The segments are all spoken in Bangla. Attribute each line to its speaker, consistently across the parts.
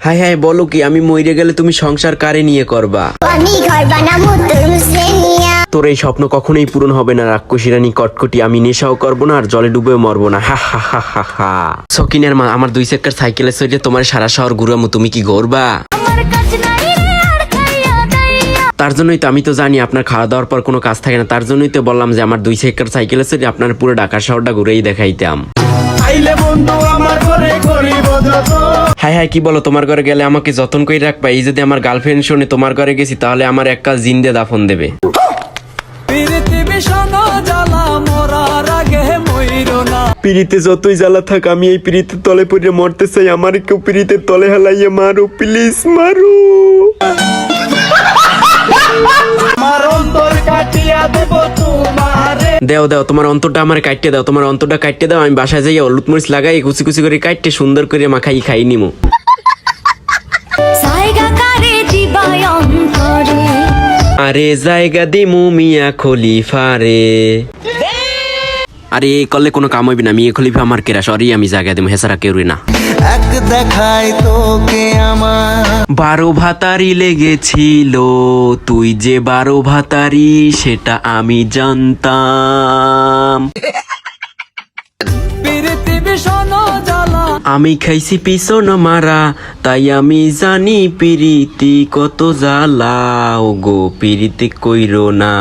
Speaker 1: হাই হাই বলো কি আমি মরে গেলে তুমি সংসার কারে নিয়ে করবা?
Speaker 2: আমি ঘর বানাবো তোর নিয়া।
Speaker 1: তোর এই স্বপ্ন কখনোই পূরণ হবে না রাক্ষসী রানী কটকটি আমি নেশাও করব না আর জলে ডুবেও মরবো না। হা হা হা হা হা। সকিনের মা আমার দুই চাকার সাইকেলে সইলে তোমার সারা শহর ঘুরামো তুমি কি ঘুরবা
Speaker 2: আমার কাজ নাই রে আর খাইয়া দাইয়া
Speaker 1: তার জন্যই তো আমি তো জানি আপনার খাওয়া দাওয়ার পর কোনো কাজ থাকে না তার জন্যই তো বললাম যে আমার দুই চাকার সাইকেল আছে আপনার পুরো ঢাকা শহরটা ঘুরেই দেখাইতাম। হাই হাই কি বলো তোমার ঘরে গেলে আমাকে যতন করে রাখবা? এই যদি আমার গার্লফ্রেন্ড শুনে তোমার ঘরে গেছি তাহলে আমার এক কাজ জিন্দে দাফন দেবে। পিড়িতে যতই জ্বালা থাক আমি এই পিড়িতের তলে পড়ে মরতে চাই। আমার কেউ পিড়িতের তলে হেলাইয়ে মারো প্লিজ মারো দেও দেও তোমার অন্তরটা আমার কাটতে দাও তোমার অন্তরটা কাটতে দাও আমি বাসায় যাই হলুদ মরিচ লাগাই কুচি কুচি করে কাটতে সুন্দর করে মাখাই খাই নিমু। আরে জায়গা দিমু মিয়া খলিফা রে আরে এই করলে কোনো কাম হইবে না মিয়া খলিফা আমার কেরা সরি আমি জায়গা দিমু হেসারা কেউ না।
Speaker 3: এক দেখাই তোকে আমার।
Speaker 1: বারো ভাতারি লেগেছিল তুই যে বারো ভাতারি সেটা আমি জানতাম। আমি খাইছি পিছন মারা তাই আমি জানি পিরিতি কত জ্বালা। ও গো পিরিতি কইরো না।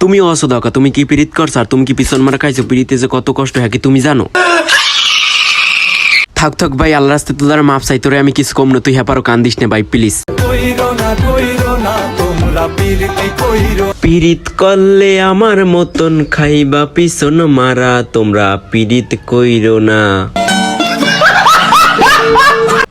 Speaker 1: তুমি অসো দকা তুমি কি পিরিত করছ আর তুমি কি পিছন মারা খাইছো? পিরিতে যে কত কষ্ট হয় কি তুমি জানো? থাক থাক ভাই আল্লাহ রাস্তে তো দ্বারা মাপ চাই তোরে আমি কিছু কম না তুই হ্যাঁ পারো কান্দিস না ভাই প্লিজ
Speaker 4: কইর না কইর না তোমরা পীরতি কইর।
Speaker 1: পিরিত করলে আমার মতন খাইবা পিছন মারা তোমরা পীড়িত কইরো না।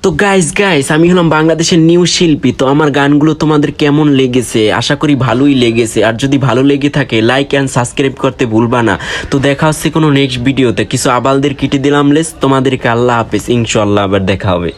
Speaker 1: তো গাইস গাইস আমি হলাম বাংলাদেশের নিউ শিল্পী, তো আমার গানগুলো তোমাদের কেমন লেগেছে? আশা করি ভালোই লেগেছে। আর যদি ভালো লেগে থাকে লাইক অ্যান্ড সাবস্ক্রাইব করতে ভুলবা না। তো দেখা হচ্ছে কোনো নেক্সট ভিডিওতে কিছু আবালদের কিটে দিলাম, লেস। তোমাদেরকে আল্লাহ হাফেজ। ইনশাল্লাহ আবার দেখা হবে।